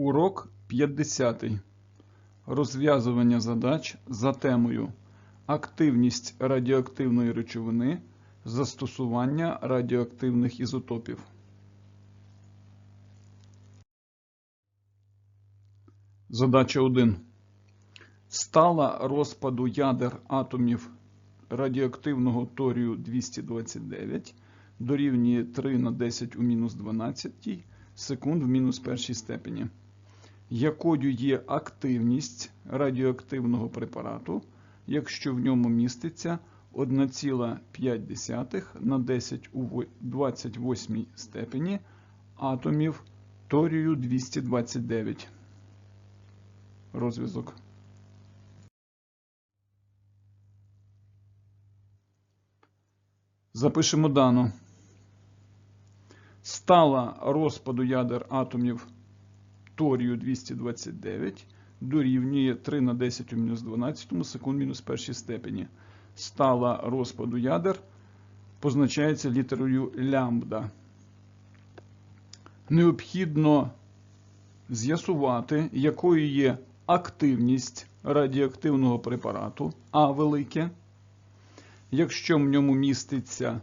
Урок 50. Розв'язування задач за темою Активність радіоактивної речовини, застосування радіоактивних ізотопів. Задача 1. Стала розпаду ядер атомів радіоактивного торію 229 дорівнює 3 на 10 у мінус 12 секунд в мінус першій степені. Якою є активність радіоактивного препарату, якщо в ньому міститься 1,5 на 10 у 28 степені атомів торію 229. Розв'язок. Запишемо дану. Стала розпаду ядер атомів торію 229 дорівнює 3 на 10 у мінус 12 секунд мінус першій степені. Стала розпаду ядер позначається літерою лямбда. Необхідно з'ясувати, якою є активність радіоактивного препарату А велике, якщо в ньому міститься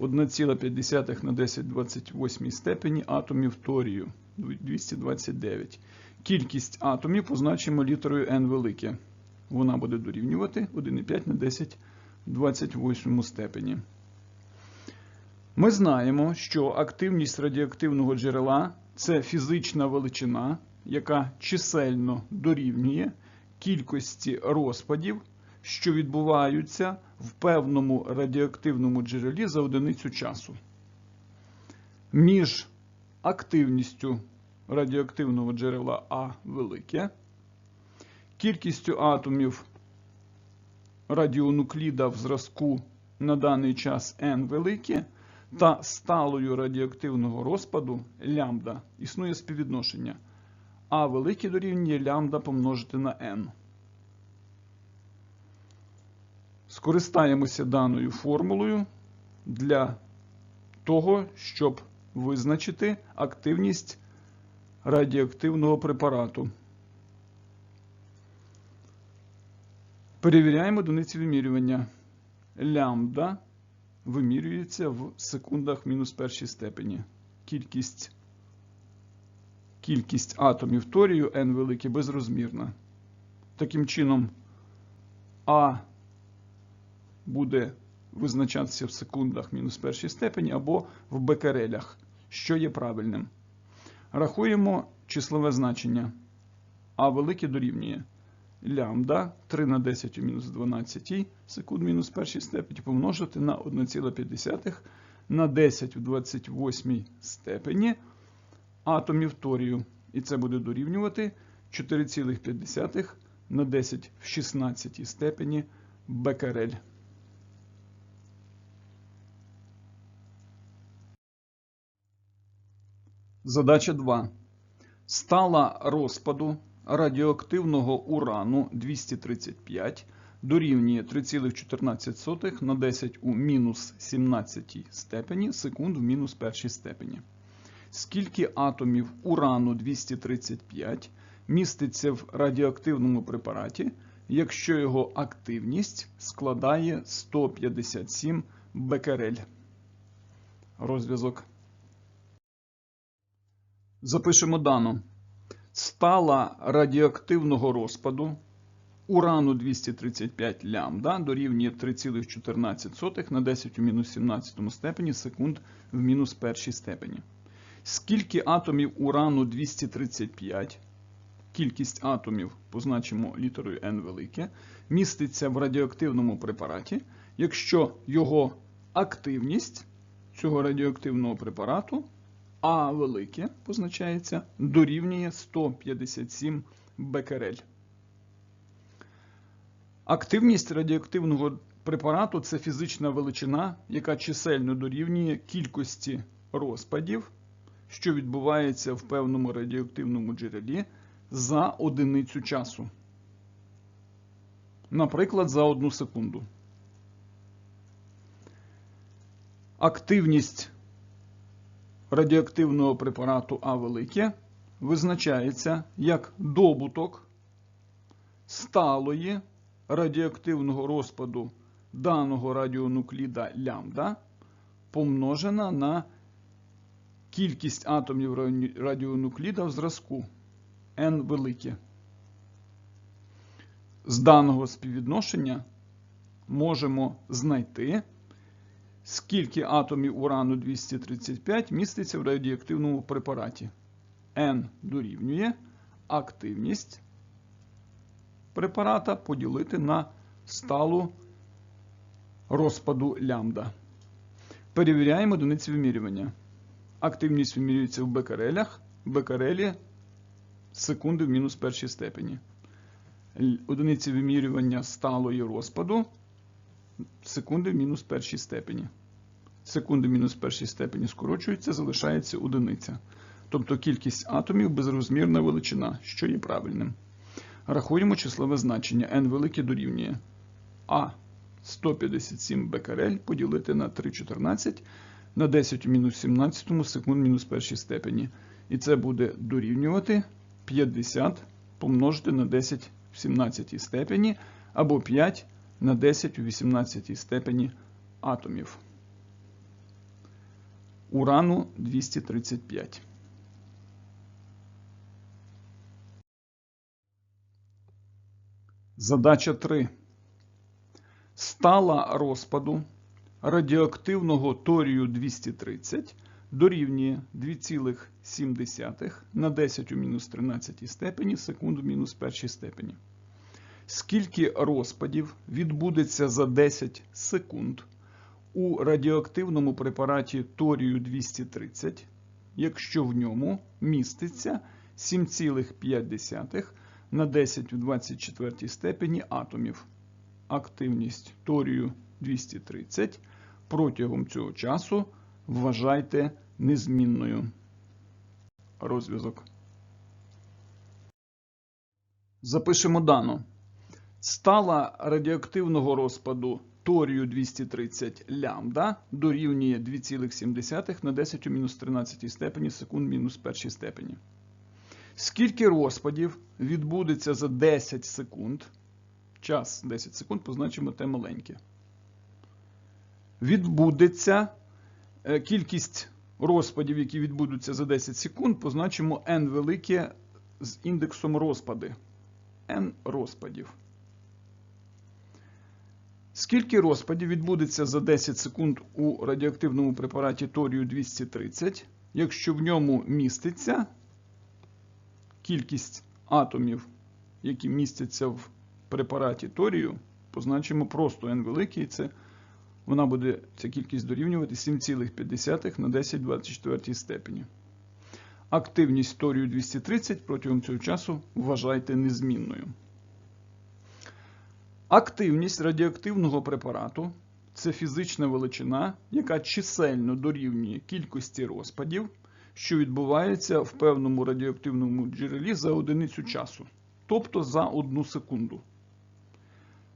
1,5 на 10 28 степені атомів торію 229. Кількість атомів позначимо літерою n велике. Вона буде дорівнювати 1,5 на 10 в 28 степені. Ми знаємо, що активність радіоактивного джерела це фізична величина, яка чисельно дорівнює кількості розпадів, що відбуваються в певному радіоактивному джерелі за одиницю часу. Між активністю радіоактивного джерела А велике, кількістю атомів радіонукліда в зразку на даний час N велике, та сталою радіоактивного розпаду лямбда існує співвідношення. А велике дорівнює лямбда помножити на n. Скористаємося даною формулою для того, щоб визначити активність радіоактивного препарату. Перевіряємо одиниці вимірювання. Лямбда вимірюється в секундах мінус першій степені. Кількість кількість атомів торію n велике безрозмірна. Таким чином, А буде визначатися в секундах мінус першій степені або в бекерелях, що є правильним. Рахуємо числове значення. А велике дорівнює лямбда 3 на 10 у мінус 12 секунд мінус першій степені помножити на 1,5 на 10 у 28 степені атомів торію. І це буде дорівнювати 4,5 на 10 в 16 степені бекерель. Задача 2. Стала розпаду радіоактивного урану 235 дорівнює 3,14 на 10 у мінус 17 степені секунд в мінус першій степені. Скільки атомів урану 235 міститься в радіоактивному препараті, якщо його активність складає 157 бекерель? Розв'язок. Запишемо дану. Стала радіоактивного розпаду урану 235 лямбда дорівнює 3,14 на 10 у мінус 17 степені секунд в мінус першій степені. Скільки атомів урану 235, кількість атомів позначимо літерою n велике, міститься в радіоактивному препараті, якщо його активність цього радіоактивного препарату а велике позначається дорівнює 157 бекерель. Активність радіоактивного препарату це фізична величина, яка чисельно дорівнює кількості розпадів, що відбувається в певному радіоактивному джерелі за одиницю часу. Наприклад, за одну секунду. Активність радіоактивного препарату А велике визначається як добуток сталої радіоактивного розпаду даного радіонукліда лямбда помножена на кількість атомів радіонукліда в зразку n велике. З даного співвідношення можемо знайти, скільки атомів урану 235 міститься в радіоактивному препараті. N дорівнює активність препарата поділити на сталу розпаду лямбда. Перевіряємо одиниці вимірювання. Активність вимірюється в бекерелях. Бекерелі секунди в мінус першій степені. Одиниці вимірювання сталої розпаду секунди в мінус першій степені. Секунди мінус першій степені скорочуються, залишається одиниця. Тобто кількість атомів безрозмірна величина, що є правильним. Рахуємо числове значення n велике дорівнює А 157 бекерель поділити на 3,14 на 10 у мінус 17 секунд мінус першій степені. І це буде дорівнювати 50 помножити на 10 в 17 степені або 5 на 10 у 18 степені атомів. Урану 235. Задача 3. Стала розпаду радіоактивного торію 230 дорівнює 2,7 на 10 у мінус 13 степені секунд в мінус першій степені. Скільки розпадів відбудеться за 10 секунд у радіоактивному препараті торію 230, якщо в ньому міститься 7,5 на 10 у 24 степені атомів. Активність торію 230 протягом цього часу вважайте незмінною. Розв'язок. Запишемо дано. Стала радіоактивного розпаду торію 230 лямбда дорівнює 2,7 на 10 у мінус 13 степені секунд мінус першій степені. Скільки розпадів відбудеться за 10 секунд? Час 10 секунд позначимо те маленьке. Відбудеться е, кількість розпадів, які відбудуться за 10 секунд, позначимо n велике з індексом розпади. n розпадів. Скільки розпадів відбудеться за 10 секунд у радіоактивному препараті торію 230, якщо в ньому міститься кількість атомів, які містяться в препараті торію, позначимо просто n великий, це вона буде ця кількість дорівнювати 7,5 на 10 24 степені. Активність торію 230 протягом цього часу вважайте незмінною. Активність радіоактивного препарату це фізична величина, яка чисельно дорівнює кількості розпадів, що відбувається в певному радіоактивному джерелі за одиницю часу, тобто за одну секунду.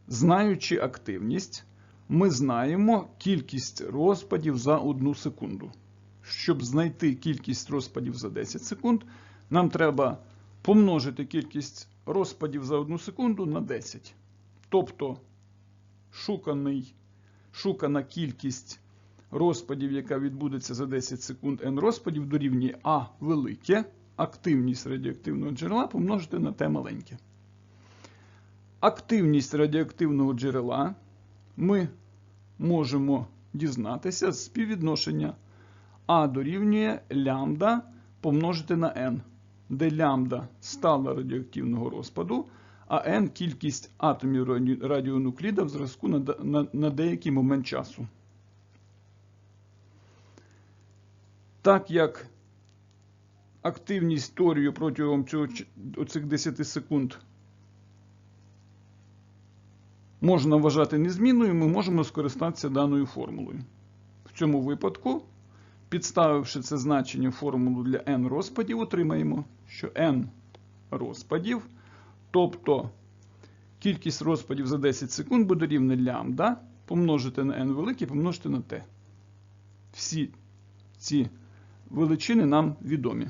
Знаючи активність, ми знаємо кількість розпадів за одну секунду. Щоб знайти кількість розпадів за 10 секунд, нам треба помножити кількість розпадів за одну секунду на 10. Тобто шуканий, шукана кількість розпадів, яка відбудеться за 10 секунд n розпадів, дорівнює А велике, активність радіоактивного джерела помножити на Т маленьке. Активність радіоактивного джерела ми можемо дізнатися з співвідношення А дорівнює лямбда помножити на n, де лямбда стала радіоактивного розпаду, а n кількість атомів радіонукліда в зразку на, на, на деякий момент часу. Так як активність торію протягом цього, оцих 10 секунд можна вважати незмінною, ми можемо скористатися даною формулою. В цьому випадку, підставивши це значення формулу для n розпадів, отримаємо, що n розпадів, тобто кількість розпадів за 10 секунд буде рівна лямбда, помножити на n велике, помножити на t. Всі ці величини нам відомі.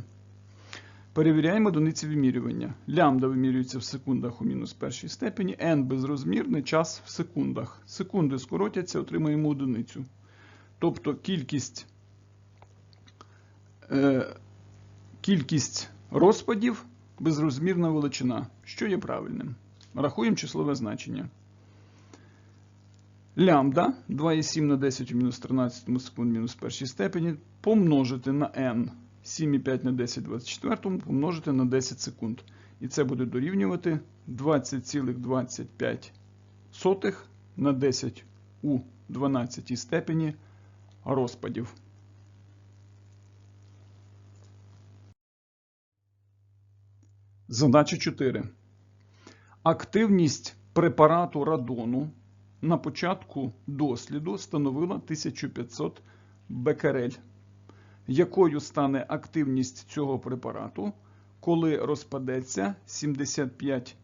Перевіряємо одиниці вимірювання. Лямбда вимірюється в секундах у мінус першій степені, n безрозмірний час в секундах. Секунди скоротяться, отримаємо одиницю. Тобто кількість, е, кількість розпадів безрозмірна величина, що є правильним. Рахуємо числове значення. Лямбда 2,7 на 10 у мінус 13 секунд мінус першій степені помножити на n 7,5 на 10 24 помножити на 10 секунд. І це буде дорівнювати 20,25 на 10 у 12 степені розпадів. Задача 4. Активність препарату радону на початку досліду становила 1500 бекерель. Якою стане активність цього препарату, коли розпадеться 75%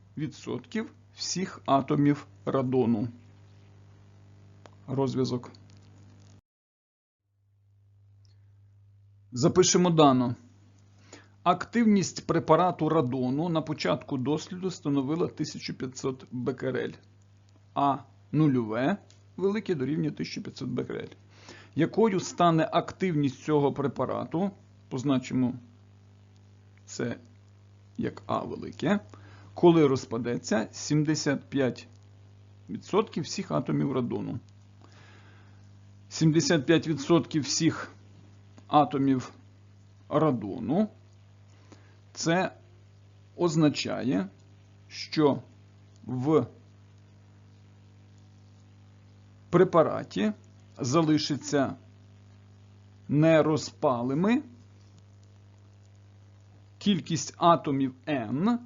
всіх атомів радону? Розв'язок. Запишемо дано. Активність препарату радону на початку досліду становила 1500 бекерель, а нульове велике дорівнює 1500 бекерель. Якою стане активність цього препарату? Позначимо це як А велике, коли розпадеться 75% всіх атомів радону. 75% всіх атомів радону. Це означає, що в препараті залишиться нерозпалими кількість атомів N,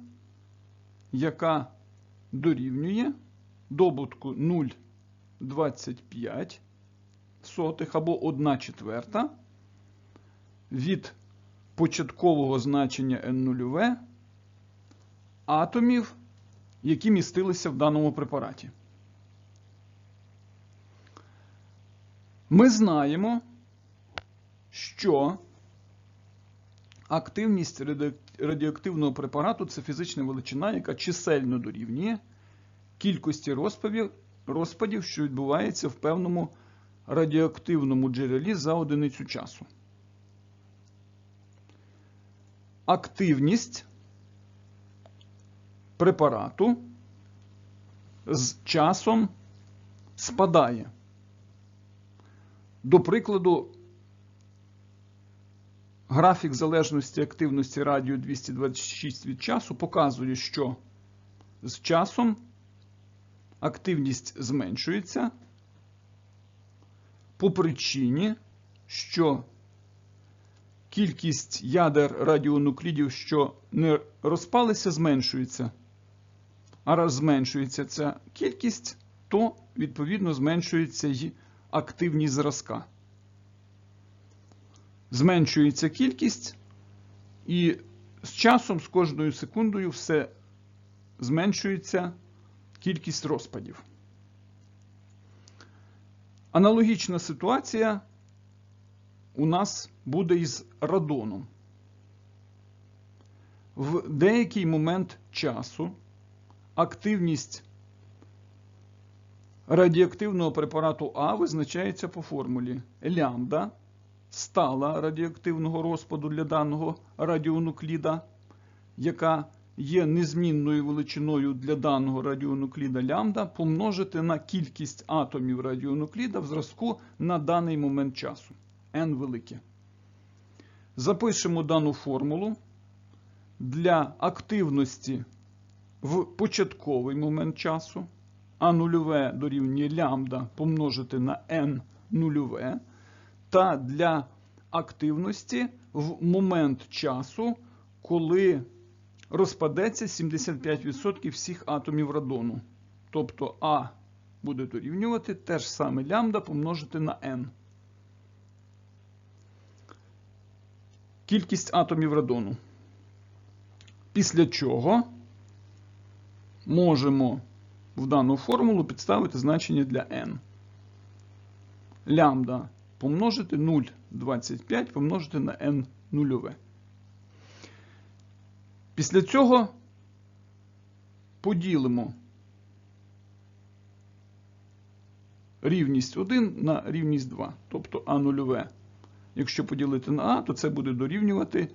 яка дорівнює добутку 0,25 сотих або 1 четверта від початкового значення N0 атомів, які містилися в даному препараті. Ми знаємо, що активність радіоактивного препарату це фізична величина, яка чисельно дорівнює кількості розпадів, розпадів, що відбувається в певному радіоактивному джерелі за одиницю часу. Активність препарату з часом спадає. До прикладу, графік залежності активності радіо 226 від часу показує, що з часом активність зменшується по причині, що кількість ядер радіонуклідів, що не розпалися, зменшується. А раз зменшується ця кількість, то відповідно зменшується й активність зразка. Зменшується кількість, і з часом, з кожною секундою, все зменшується кількість розпадів. Аналогічна ситуація у нас буде із радоном. В деякий момент часу активність радіоактивного препарату А визначається по формулі лямбда стала радіоактивного розпаду для даного радіонукліда, яка є незмінною величиною для даного радіонукліда лямбда, помножити на кількість атомів радіонукліда в зразку на даний момент часу n велике. Запишемо дану формулу для активності в початковий момент часу а нульове дорівнює лямбда помножити на n нульове, та для активності в момент часу, коли розпадеться 75% всіх атомів радону. Тобто А буде дорівнювати те ж саме лямбда помножити на n. Кількість атомів радону. Після чого можемо в дану формулу підставити значення для n. Лямбда помножити 0,25 помножити на n нульове. Після цього поділимо рівність 1 на рівність 2, тобто А нульове. Якщо поділити на А, то це буде дорівнювати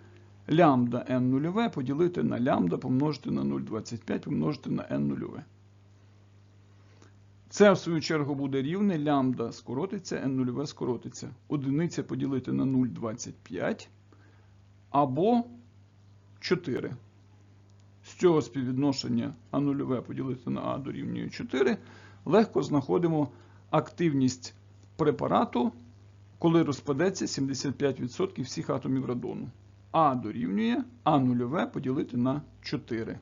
лямбда n нульове поділити на лямбда помножити на 0,25 помножити на n нульове. Це, в свою чергу, буде рівне лямбда скоротиться, n нульове скоротиться. Одиниця поділити на 0,25 або 4. З цього співвідношення А нульове поділити на А дорівнює 4. Легко знаходимо активність препарату, коли розпадеться 75% всіх атомів радону. А дорівнює А нульове поділити на 4.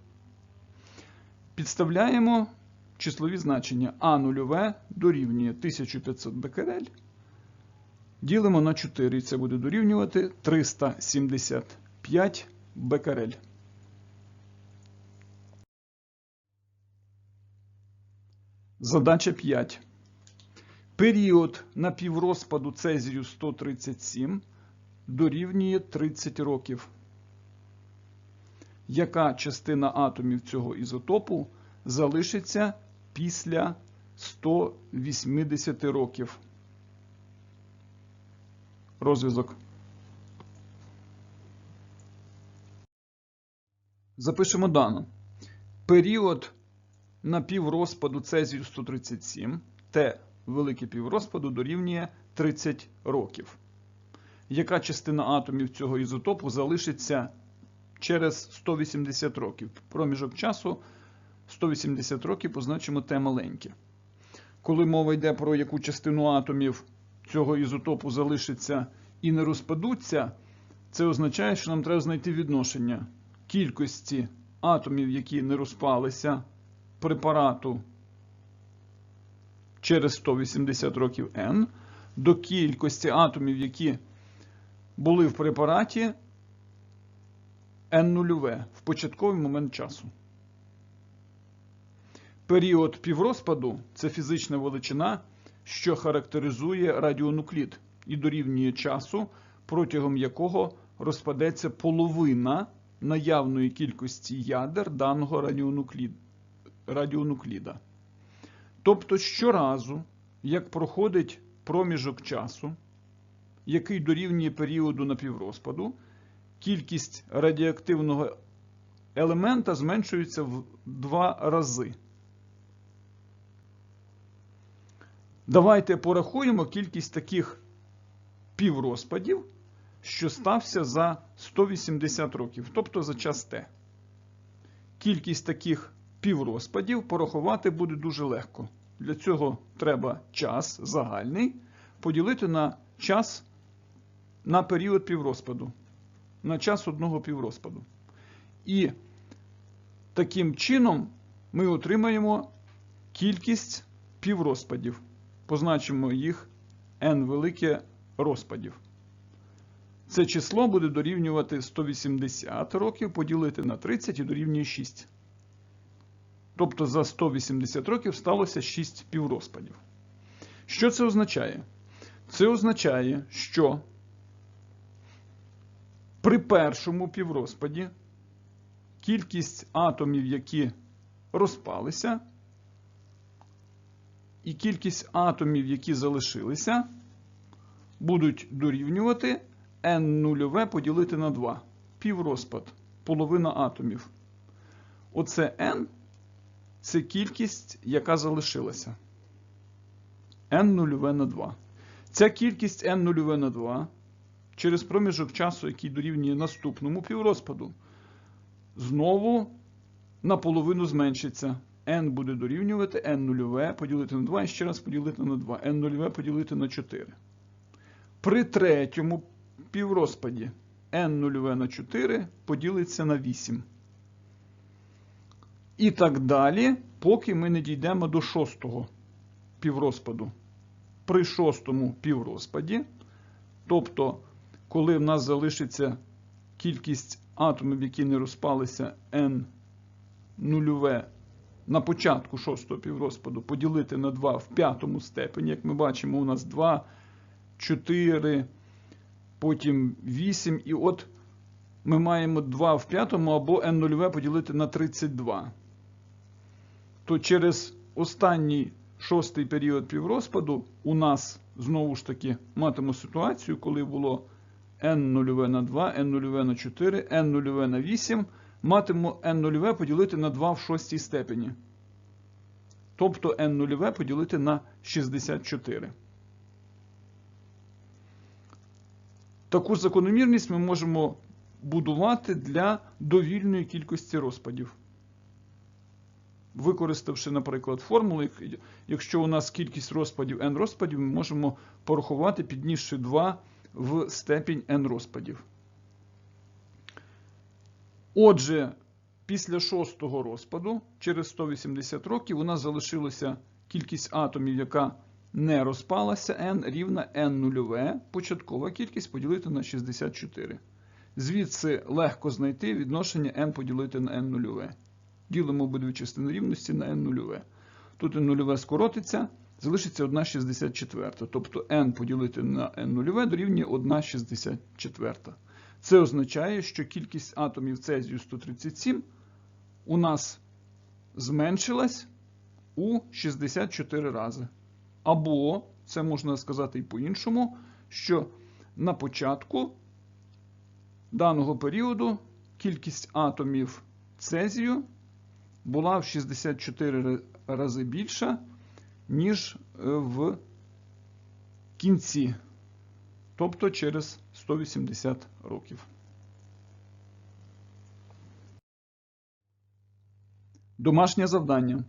Підставляємо числові значення А нульове дорівнює 1500 бекерель. Ділимо на 4, і це буде дорівнювати 375 бекерель. Задача 5. Період напіврозпаду Цезію 137 дорівнює 30 років. Яка частина атомів цього ізотопу залишиться після 180 років? Розв'язок. Запишемо дано. Період напіврозпаду Цезію 137 Т великий піврозпаду дорівнює 30 років. Яка частина атомів цього ізотопу залишиться через 180 років? Проміжок часу 180 років позначимо Т маленьке. Коли мова йде про яку частину атомів цього ізотопу залишиться і не розпадуться, це означає, що нам треба знайти відношення кількості атомів, які не розпалися препарату через 180 років n, до кількості атомів, які були в препараті n нульове в початковий момент часу. Період піврозпаду це фізична величина, що характеризує радіонуклід і дорівнює часу, протягом якого розпадеться половина наявної кількості ядер даного радіонукліда. Тобто щоразу, як проходить проміжок часу, який дорівнює періоду напіврозпаду, кількість радіоактивного елемента зменшується в два рази. Давайте порахуємо кількість таких піврозпадів, що стався за 180 років, тобто за час Т. Кількість таких піврозпадів порахувати буде дуже легко. Для цього треба час загальний поділити на час на період піврозпаду, на час одного піврозпаду. І таким чином ми отримаємо кількість піврозпадів. Позначимо їх n велике розпадів. Це число буде дорівнювати 180 років поділити на 30 і дорівнює 6. Тобто за 180 років сталося 6 піврозпадів. Що це означає? Це означає, що при першому піврозпаді кількість атомів, які розпалися, і кількість атомів, які залишилися, будуть дорівнювати n нульове поділити на 2. Піврозпад, половина атомів. Оце n це кількість, яка залишилася. n нульове на 2. Ця кількість n нульове на 2 через проміжок часу, який дорівнює наступному піврозпаду, знову наполовину зменшиться. n буде дорівнювати n нульове поділити на 2 і ще раз поділити на 2. n нульове поділити на 4. При третьому піврозпаді n нульове на 4 поділиться на 8. І так далі, поки ми не дійдемо до шостого піврозпаду. При шостому піврозпаді, тобто, коли в нас залишиться кількість атомів, які не розпалися n нульове на початку шостого піврозпаду, поділити на 2 в п'ятому степені, як ми бачимо, у нас 2, 4, потім 8, і от ми маємо 2 в п'ятому або n нульове поділити на 32. То через останній шостий період піврозпаду у нас знову ж таки матимемо ситуацію, коли було n нульове на 2, n нульове на 4, n нульове на 8. Матимемо n нульове поділити на 2 в шостій степені. Тобто n нульове поділити на 64. Таку закономірність ми можемо будувати для довільної кількості розпадів. Використавши, наприклад, формулу, якщо у нас кількість розпадів n розпадів, ми можемо порахувати, піднісши 2 в степінь n розпадів. Отже, після шостого розпаду, через 180 років, у нас залишилася кількість атомів, яка не розпалася, n рівна n нульове, початкова кількість поділити на 64. Звідси легко знайти відношення n поділити на n нульове. Ділимо обидві частини рівності на n нульове. Тут n нульове скоротиться, залишиться 1,64. Тобто n поділити на n нульове дорівнює 1,64. Це означає, що кількість атомів цезію 137 у нас зменшилась у 64 рази. Або, це можна сказати і по-іншому, що на початку даного періоду кількість атомів цезію була в 64 рази більша, ніж е, в кінці, тобто через 180 років. Домашнє завдання.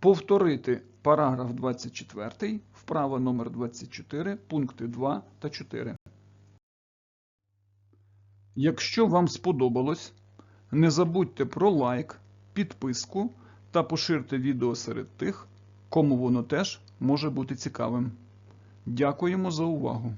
Повторити параграф 24, вправа номер 24, пункти 2 та 4. Якщо вам сподобалось, не забудьте про лайк, підписку та поширте відео серед тих, кому воно теж може бути цікавим. Дякуємо за увагу!